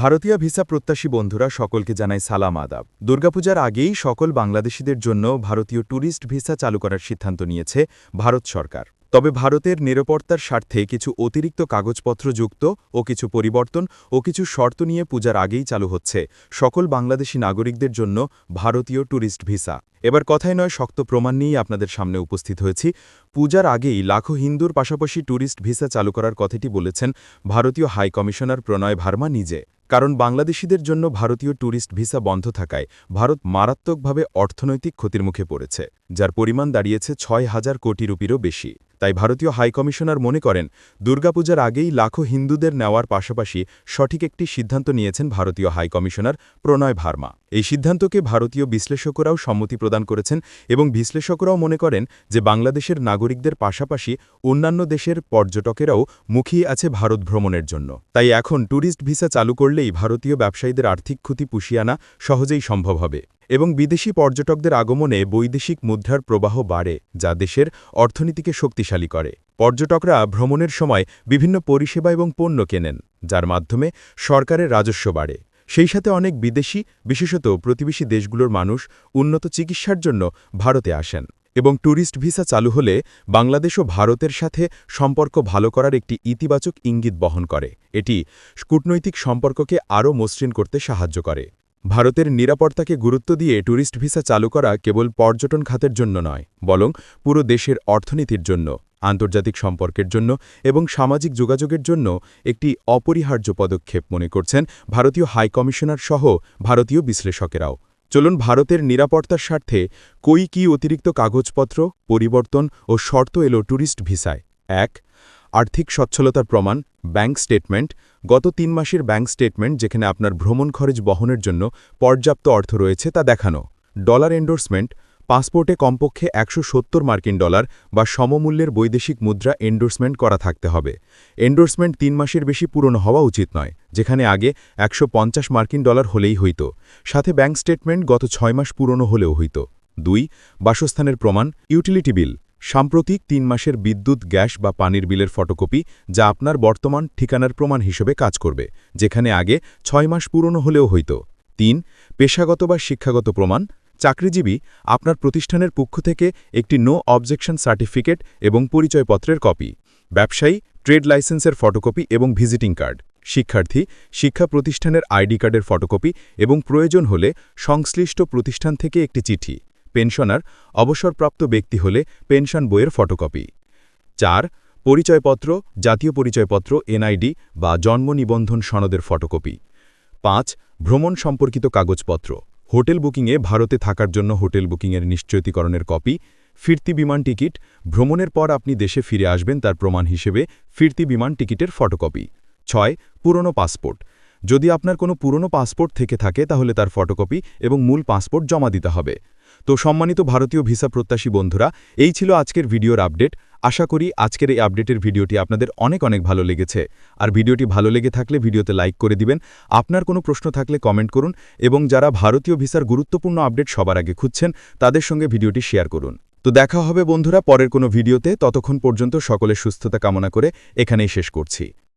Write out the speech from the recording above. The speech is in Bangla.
ভারতীয় ভিসা প্রত্যাশী বন্ধুরা সকলকে জানাই সালাম আদাব। দুর্গাপূজার আগেই সকল বাংলাদেশিদের জন্য ভারতীয় ট্যুরিস্ট ভিসা চালু করার সিদ্ধান্ত নিয়েছে ভারত সরকার। তবে ভারতের নিরাপত্তার স্বার্থে কিছু অতিরিক্ত কাগজপত্র যুক্ত ও কিছু পরিবর্তন ও কিছু শর্ত নিয়ে পূজার আগেই চালু হচ্ছে সকল বাংলাদেশি নাগরিকদের জন্য ভারতীয় ট্যুরিস্ট ভিসা। এবার কথায় নয়, শক্ত প্রমাণ নিয়েই আপনাদের সামনে উপস্থিত হয়েছি। পূজার আগেই লাখো হিন্দুর পাশাপাশি ট্যুরিস্ট ভিসা চালু করার কথাটি বলেছেন ভারতীয় হাই কমিশনার প্রণয় ভার্মা নিজে। কারণ বাংলাদেশিদের জন্য ভারতীয় ট্যুরিস্ট ভিসা বন্ধ থাকায় ভারত মারাত্মকভাবে অর্থনৈতিক ক্ষতির মুখে পড়েছে, যার পরিমাণ দাঁড়িয়েছে ছয় হাজার কোটি রুপিরও বেশি। তাই ভারতীয় হাইকমিশনার মনে করেন, দুর্গাপূজার আগেই লাখো হিন্দুদের নেওয়ার পাশাপাশি সঠিক একটি সিদ্ধান্ত নিয়েছেন ভারতীয় হাইকমিশনার প্রণয় ভার্মা। এই সিদ্ধান্তকে ভারতীয় বিশ্লেষকরাও সম্মতি প্রদান করেছেন এবং বিশ্লেষকরাও মনে করেন যে বাংলাদেশের নাগরিকদের পাশাপাশি অন্যান্য দেশের পর্যটকেরাও মুখিয়ে আছে ভারত ভ্রমণের জন্য। তাই এখন ট্যুরিস্ট ভিসা চালু করলেই ভারতীয় ব্যবসায়ীদের আর্থিক ক্ষতি পুষিয়ে আনা সহজেই সম্ভব হবে। এবং বিদেশি পর্যটকদের আগমনে বৈদেশিক মুদ্রার প্রবাহ বাড়ে, যা দেশের অর্থনীতিকে শক্তিশালী করে। পর্যটকরা ভ্রমণের সময় বিভিন্ন পরিষেবা এবং পণ্য কেনেন, যার মাধ্যমে সরকারের রাজস্ব বাড়ে। সেই সাথে অনেক বিদেশি, বিশেষত প্রতিবেশী দেশগুলোর মানুষ উন্নত চিকিৎসার জন্য ভারতে আসেন এবং ট্যুরিস্ট ভিসা চালু হলে বাংলাদেশ ও ভারতের সাথে সম্পর্ক ভালো করার একটি ইতিবাচক ইঙ্গিত বহন করে। এটি কূটনৈতিক সম্পর্ককে আরও মসৃণ করতে সাহায্য করে। ভারতের নিরাপত্তাকে গুরুত্ব দিয়ে ট্যুরিস্ট ভিসা চালু করা কেবল পর্যটন খাতের জন্য নয়, বরং পুরো দেশের অর্থনীতির জন্য, আন্তর্জাতিক সম্পর্কের জন্য এবং সামাজিক যোগাযোগের জন্য একটি অপরিহার্য পদক্ষেপ মনে করছেন ভারতীয় হাইকমিশনার সহ ভারতীয় বিশ্লেষকেরাও। চলুন ভারতের নিরাপত্তার স্বার্থে কই কি অতিরিক্ত কাগজপত্র, পরিবর্তন ও শর্ত এলো ট্যুরিস্ট ভিসায়। এক আর্থিক সচ্ছলতার প্রমাণ, ব্যাংক স্টেটমেন্ট, গত তিন মাসের ব্যাংক স্টেটমেন্ট যেখানে আপনার ভ্রমণ খরচ বহনের জন্য পর্যাপ্ত অর্থ রয়েছে তা দেখানো। ডলার এন্ডোর্সমেন্ট পাসপোর্টে কমপক্ষে একশো সত্তর মার্কিন ডলার বা সমমূল্যের বৈদেশিক মুদ্রা এন্ডোর্সমেন্ট করা থাকতে হবে। এন্ডোর্সমেন্ট তিন মাসের বেশি পুরনো হওয়া উচিত নয়, যেখানে আগে একশো পঞ্চাশ মার্কিন ডলার হলেই হইত। সাথে ব্যাংক স্টেটমেন্ট গত ছয় মাস পুরনো হলেও হইত। দুই, বাসস্থানের প্রমাণ ইউটিলিটি বিল সাম্প্রতিক তিন মাসের বিদ্যুৎ, গ্যাস বা পানির বিলের ফটোকপি যা আপনার বর্তমান ঠিকানার প্রমাণ হিসেবে কাজ করবে, যেখানে আগে ছয় মাস পুরনো হলেও হইত। তিন, পেশাগত বা শিক্ষাগত প্রমাণ। চাকরিজীবী আপনার প্রতিষ্ঠানের পক্ষ থেকে একটি নো অবজেকশন সার্টিফিকেট এবং পরিচয়পত্রের কপি, ব্যবসায়ী ট্রেড লাইসেন্সের ফটোকপি এবং ভিজিটিং কার্ড শিক্ষার্থী, শিক্ষা প্রতিষ্ঠানের আইডি কার্ডের ফটোকপি এবং প্রয়োজন হলে সংশ্লিষ্ট প্রতিষ্ঠান থেকে একটি চিঠি। পেনশনার অবসরপ্রাপ্ত ব্যক্তি হলে পেনশন বইয়ের ফটোকপি। চার, পরিচয়পত্র, জাতীয় পরিচয়পত্র, এনআইডি বা জন্ম নিবন্ধন সনদের ফটোকপি। পাঁচ, ভ্রমণ সম্পর্কিত কাগজপত্র। হোটেল বুকিংয়ে ভারতে থাকার জন্য হোটেল বুকিংয়ের নিশ্চয়তিকরণের কপি। ফিরতি বিমান টিকিট, ভ্রমণের পর আপনি দেশে ফিরে আসবেন তার প্রমাণ হিসেবে ফিরতি বিমান টিকিটের ফটোকপি। ছয়, পুরনো পাসপোর্ট। যদি আপনার কোনো পুরনো পাসপোর্ট থেকে থাকে তাহলে তার ফটোকপি এবং মূল পাসপোর্ট জমা দিতে হবে। তো সম্মানিত ভারতীয় ভিসা প্রত্যাশী বন্ধুরা, এই ছিল আজকের ভিডিওর আপডেট। আশা করি আজকের এই আপডেটের ভিডিওটি আপনাদের অনেক অনেক ভালো লেগেছে। আর ভিডিওটি ভালো লেগে থাকলে ভিডিওতে লাইক করে দিবেন। আপনার কোনো প্রশ্ন থাকলে কমেন্ট করুন এবং যারা ভারতীয় ভিসার গুরুত্বপূর্ণ আপডেট সবার আগে খুঁজছেন, তাদের সঙ্গে ভিডিওটি শেয়ার করুন। তো দেখা হবে বন্ধুরা পরের কোনো ভিডিওতে। ততক্ষণ পর্যন্ত সকলের সুস্থতা কামনা করে এখানেই শেষ করছি।